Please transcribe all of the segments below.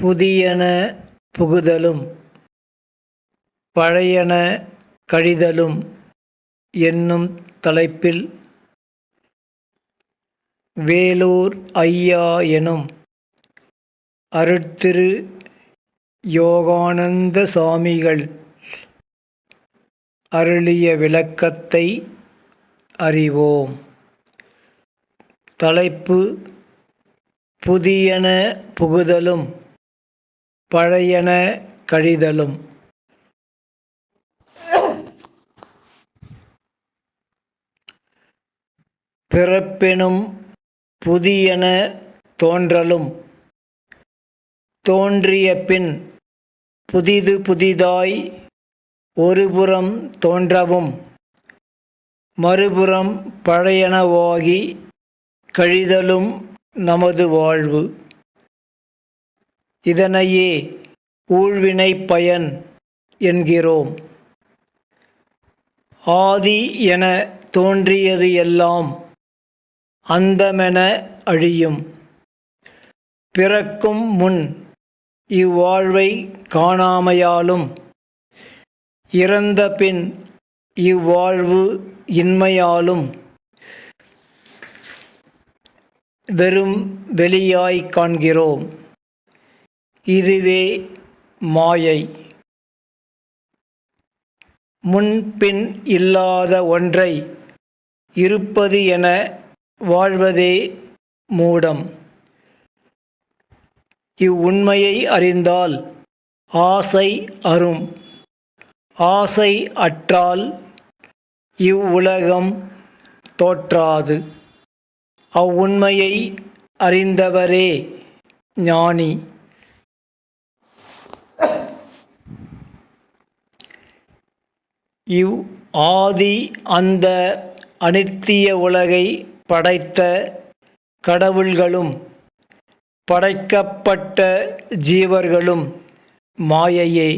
புதியன புகுதலும் பழையன கழிதலும் என்னும் தலைப்பில் வேலூர் ஐயா எனும் அருட்திரு யோகானந்த சாமிகள் அருளிய விளக்கத்தை அறிவோம். தலைப்பு புதியன புகுதலும் பழையன கழிதலும். பிறப்பெனும் புதியன தோன்றலும். தோன்றிய பின் புதிது புதிதாய் ஒருபுறம் தோன்றவும். மறுபுறம் பழையனவாகி கழிதலும் நமது வாழ்வு. இதனையே ஊழ்வினை பயன் என்கிறோம். ஆதி என தோன்றியது எல்லாம் அந்தமென அழியும். பிறக்கும் முன் இவ்வாழ்வை காணாமையாலும் இறந்த பின் இவ்வாழ்வு இன்மையாலும் வெறும் வெளியாய் காண்கிறோம். இதுவே மாயை. முன்பின் இல்லாத ஒன்றை இருப்பது என வாழ்வதே மூடம். இவ்வுண்மையை அறிந்தால் ஆசை அரும். ஆசை அற்றால் இவ்வுலகம் தோற்றாது. அவ்வுண்மையை அறிந்தவரே ஞானி. இவ் ஆதி அந்த அனித்திய உலகை படைத்த கடவுள்களும் படைக்கப்பட்ட ஜீவர்களும் மாயையே.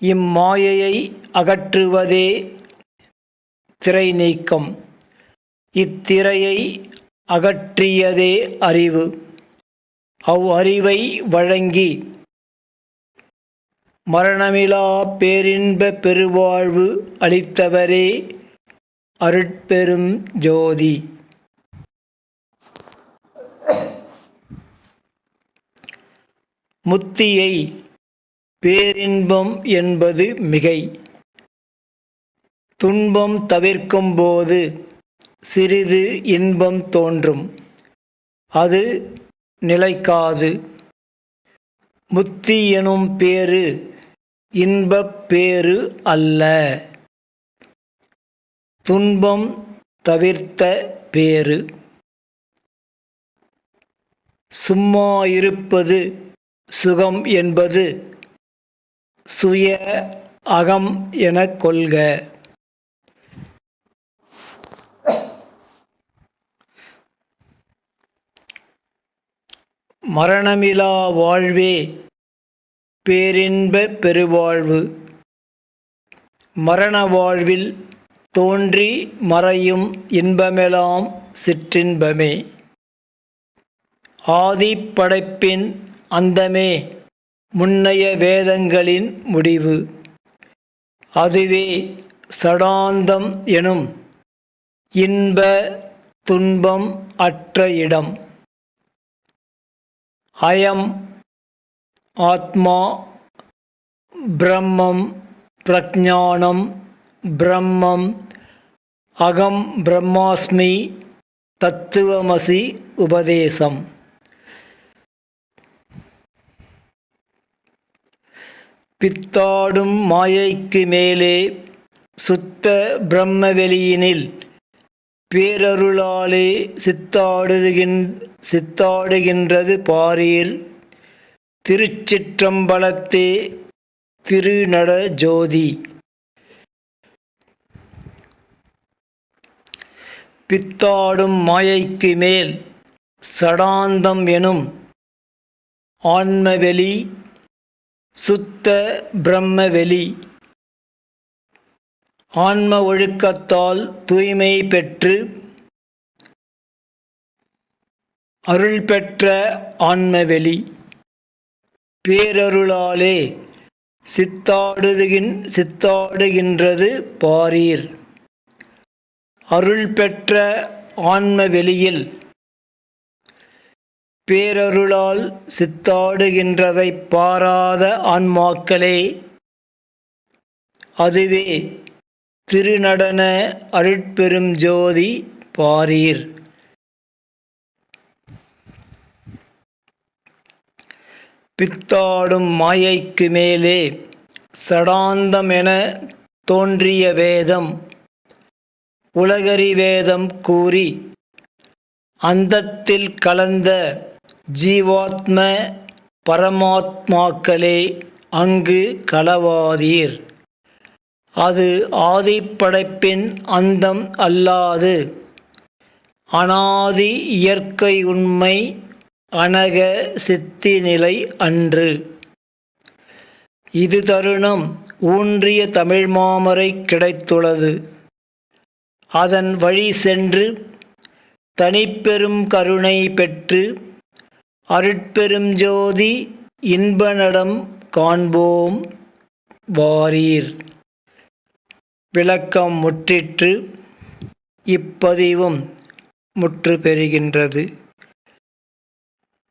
இம்மாயையை அகற்றுவதே திரை நீக்கம் இத்திரையை அகற்றியதே அறிவு. அவ் அறிவை வழங்கி மரணமிலா பேரின்ப பெருவாழ்வு அளித்தவரே அருட்பெரும் ஜோதி. முத்தியை பேரின்பம் என்பது மிகை. துன்பம் தவிர்க்கும் போது சிறிது இன்பம் தோன்றும். அது நிலைக்காது. முத்தி எனும் பேரு இன்பப் பேறு அல்ல. துன்பம் தவிர்த்த பேறு. சும்மா இருப்பது சுகம் என்பது சுய அகம் எனக் கொள்க. மரணமிலா வாழ்வே பேரின்ப பெருவாழ்வு. மரண வாழ்வில் தோன்றி மறையும் இன்பமெலாம் சிற்றின்பமே. ஆதி படைப்பின் அந்தமே முன்னைய வேதங்களின் முடிவு. அதுவே சடாந்தம் எனும் இன்ப துன்பம் அற்ற இடம். அயம் ஆத்மா பிரம்மம் பிரஜானம் பிரம்மம் அகம் பிரம்மாஸ்மி தத்துவமசி உபதேசம். பித்தாடும் மாயைக்கு மேலே சுத்த பிரம்மவெளியினில் பேரருளாலே சித்தாடுகின் சித்தாடுகின்றது பாரீர் திருச்சிற்றம்பலத்தே திருநட ஜோதி. பித்தாடும் மாயைக்கு மேல் சடாந்தம் எனும் ஆன்மவெளி சுத்த பிரம்மவெளி. ஆன்ம ஒழுக்கத்தால் தூய்மை பெற்று அருள் பெற்ற ஆன்மவெளி. பேரருளாலே சித்தாடுகின் சித்தாடுகின்றது பாரீர். அருள் பெற்ற ஆன்ம வெளியில் பேரருளால் சித்தாடுகின்றதை பாராத ஆன்மாக்களே அதுவே திருநடன அருட்பெரும் ஜோதி பாரீர். பித்தாடும் மாயைக்கு மேலே சடாந்தமென தோன்றிய வேதம் உலகரி வேதம் கூறி அந்தத்தில் கலந்த ஜீவாத்ம பரமாத்மாக்களே அங்கு களவாதீர். அது ஆதிப்படைப்பின் அந்தம் அல்லாது அனாதி இயற்கை உண்மை அனக சித்தி நிலை அன்று. இது தருணம் ஊன்றிய தமிழ் மாமரை கிடைத்துள்ளது அதன் வழி சென்று தனிப்பெரும் கருணை பெற்று அருட்பெரும் ஜோதி காண்போம் வாரீர். விளக்கம் முற்றிற்று இப்பதிவும் முற்று பெறுகின்றது